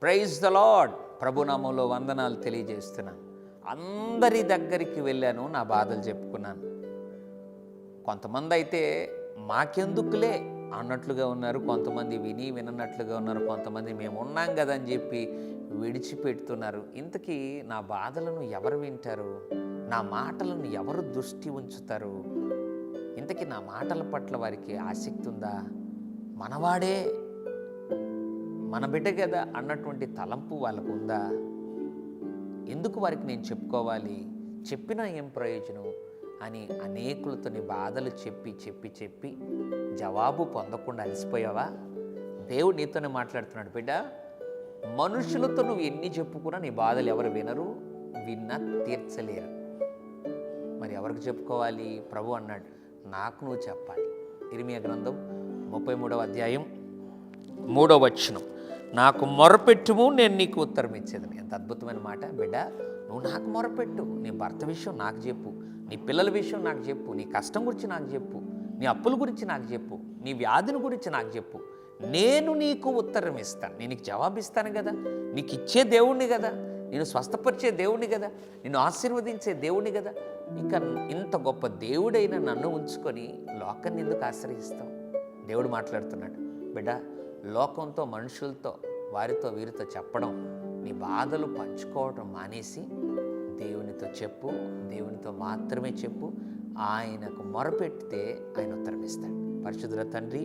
Praise the lord ప్రభునామంలో వందనాలు తెలియజేస్తున్నాను అందరి దగ్గరికి వెళ్ళాను నా బాధలు చెప్పుకున్నాను. కొంతమంది అయితే మాకెందుకులే? అన్నట్లుగా ఉన్నారు కొంతమంది విని విననట్లుగా ఉన్నారు కొంతమంది మేము ఉన్నాం కదా అని చెప్పి విడిచిపెడుతున్నారు. ఇంతకీ నా బాధలను ఎవరు వింటారు? నా మాటలను ఎవరు దృష్టి ఉంచుతారు? ఇంతకీ నా మాటల పట్ల వారికి ఆసక్తి ఉందా? మనవాడే మన బిడ్డ కదా అన్నటువంటి తలంపు వాళ్ళకు ఉందా? ఎందుకు వారికి నేను చెప్పుకోవాలి? చెప్పినా ఏం ప్రయోజనం? అని అనేకులతో నీ బాధలు చెప్పి చెప్పి చెప్పి జవాబు పొందకుండా అలసిపోయావా? దేవుడు నీతోనే మాట్లాడుతున్నాడు బిడ్డ. మనుషులతో నువ్వు ఎన్ని చెప్పుకున్నా నీ బాధలు ఎవరు వినరు విన్నా తీర్చలేరు. మరి ఎవరికి చెప్పుకోవాలి? ప్రభు అన్నాడు నాకు నువ్వు చెప్పాలి. ఇరిమియా గ్రంథం ముప్పై మూడవ అధ్యాయం మూడవ వచనం. నాకు మొరపెట్టుము నేను నీకు ఉత్తరం ఇచ్చేదని ఎంత అద్భుతమైన మాట బిడ్డ. నువ్వు నాకు మొరపెట్టు నీ భర్త విషయం నాకు చెప్పు నీ పిల్లల విషయం నాకు చెప్పు నీ కష్టం గురించి నాకు చెప్పు నీ అప్పుల గురించి నాకు చెప్పు నీ వ్యాధిని గురించి నాకు చెప్పు. నేను నీకు ఉత్తరం ఇస్తాను. నేను నీకు జవాబు ఇస్తాను కదా. నీకు ఇచ్చే దేవుణ్ణి కదా. నేను స్వస్థపరిచే దేవుణ్ణి కదా. నేను ఆశీర్వదించే దేవుణ్ణి కదా. ఇక ఇంత గొప్ప దేవుడైన నన్ను ఉంచుకొని లోకాన్ని ఎందుకు ఆశ్రయిస్తావు? దేవుడు మాట్లాడుతున్నాడు. బిడ్డ లోకంతో మనుషులతో వారితో వీరితో చెప్పడం నీ బాధలు పంచుకోవటం మానేసి దేవునితో చెప్పు దేవునితో మాత్రమే చెప్పు ఆయనకు మొరపెడితే ఆయన ఉత్తరం ఇస్తాడు. పరిశుద్ధుల తండ్రి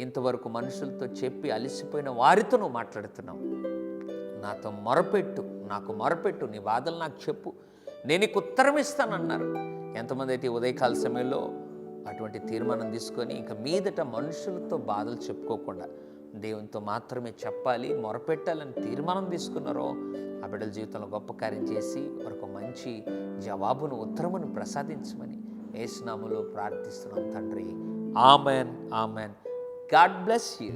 ఇంతవరకు మనుషులతో చెప్పి అలసిపోయిన వారితో నువ్వు మాట్లాడుతున్నావు. నాతో మొరపెట్టు నాకు మొరపెట్టు నీ బాధలు నాకు చెప్పు. నేను నీకు ఉత్తరం ఇస్తానన్నారు. ఎంతమంది అయితే ఉదయకాల సమయంలో అటువంటి తీర్మానం తీసుకొని ఇంకా మీదట మనుషులతో బాధలు చెప్పుకోకుండా దేవునితో మాత్రమే చెప్పాలి మొరపెట్టాలని తీర్మానం తీసుకున్నారో ఆ బిడ్డల జీవితంలో గొప్ప కార్యం చేసి ఒక మంచి జవాబును ఉత్తరమును ప్రసాదించమని ఏసునాములో ప్రార్థిస్తున్నాం తండ్రి. Amen amen. God bless you.